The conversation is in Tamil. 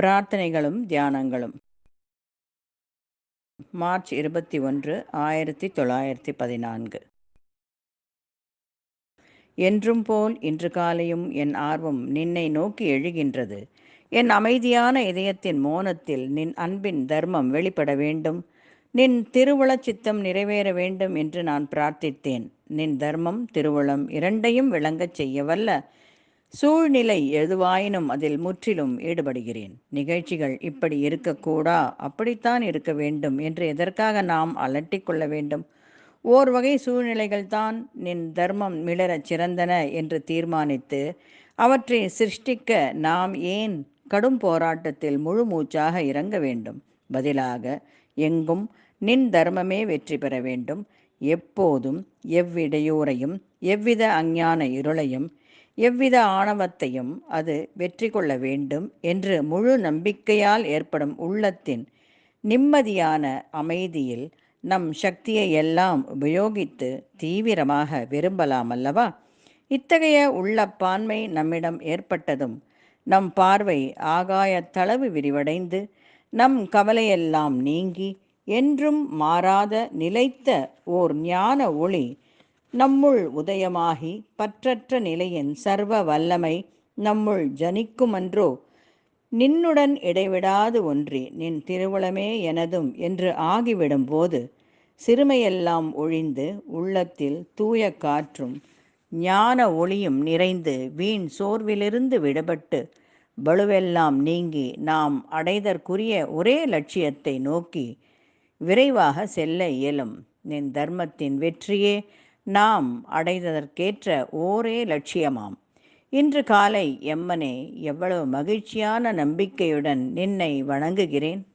பிரார்த்தனைகளும் தியானங்களும். மார்ச் இருபத்தி ஒன்று ஆயிரத்தி தொள்ளாயிரத்தி பதினான்கு. என்றும் போல் இன்று காலையும் என் ஆர்வம் நின்னை நோக்கி எழுகின்றது. என் அமைதியான இதயத்தின் மோனத்தில் நின் அன்பின் தர்மம் வெளிப்பட வேண்டும். நின் திருவுளச் சித்தம் நிறைவேற வேண்டும் என்று நான் பிரார்த்தித்தேன். நின் தர்மம் திருவுளம் இரண்டையும் விளங்கச் செய்ய வல்ல சூழ்நிலை எதுவாயினும் அதில் முற்றிலும் ஈடுபடுகிறேன். நிகழ்ச்சிகள் இப்படி இருக்கக்கூடா? அப்படித்தான் இருக்க வேண்டும் என்று எதற்காக நாம் அலட்டிக்கொள்ள வேண்டும்? ஓர் வகை சூழ்நிலைகள் தான் நின் தர்மம் மிளரச் சிறந்தன என்று தீர்மானித்து அவற்றை சிருஷ்டிக்க நாம் ஏன் கடும் போராட்டத்தில் முழு மூச்சாக இறங்க வேண்டும்? பதிலாக எங்கும் நின் தர்மமே வெற்றி பெற வேண்டும். எப்போதும் எவ்விடையூரையும் எவ்வித அஞ்ஞான இருளையும் எவ்வித ஆணவத்தையும் அது வெற்றி கொள்ள வேண்டும் என்று முழு நம்பிக்கையால் ஏற்படும் உள்ளத்தின் நிம்மதியான அமைதியில் நம் சக்தியை எல்லாம் உபயோகித்து தீவிரமாக விரும்பலாம் அல்லவா? இத்தகைய உள்ளப்பான்மை நம்மிடம் ஏற்பட்டதும் நம் பார்வை ஆகாய தளவு விரிவடைந்து நம் கவலையெல்லாம் நீங்கி என்றும் மாறாத நிலைத்த ஓர் ஞான ஒளி நம்முள் உதயமாகி பற்றற்ற நிலையின் சர்வ வல்லமை நம்முள் ஜனிக்குமன்றோ? நின்னுடன் இடைவிடாது ஒன்றி நின் திருவுளமே எனதும் என்று ஆகிவிடும் போது சிறுமையெல்லாம் ஒழிந்து உள்ளத்தில் தூய காற்றும் ஞான ஒளியும் நிறைந்து வீண் சோர்விலிருந்து விடுபட்டு பலுவெல்லாம் நீங்கி நாம் அடைதற்குரிய ஒரே லட்சியத்தை நோக்கி விரைவாக செல்ல இயலும். நின் தர்மத்தின் வெற்றியே நாம் அடைந்ததற்கேற்ற ஓரே லட்சியமாம். இன்று காலை எம்மனே எவ்வளவு மகிழ்ச்சியான நம்பிக்கையுடன் நின்னை வணங்குகிறேன்.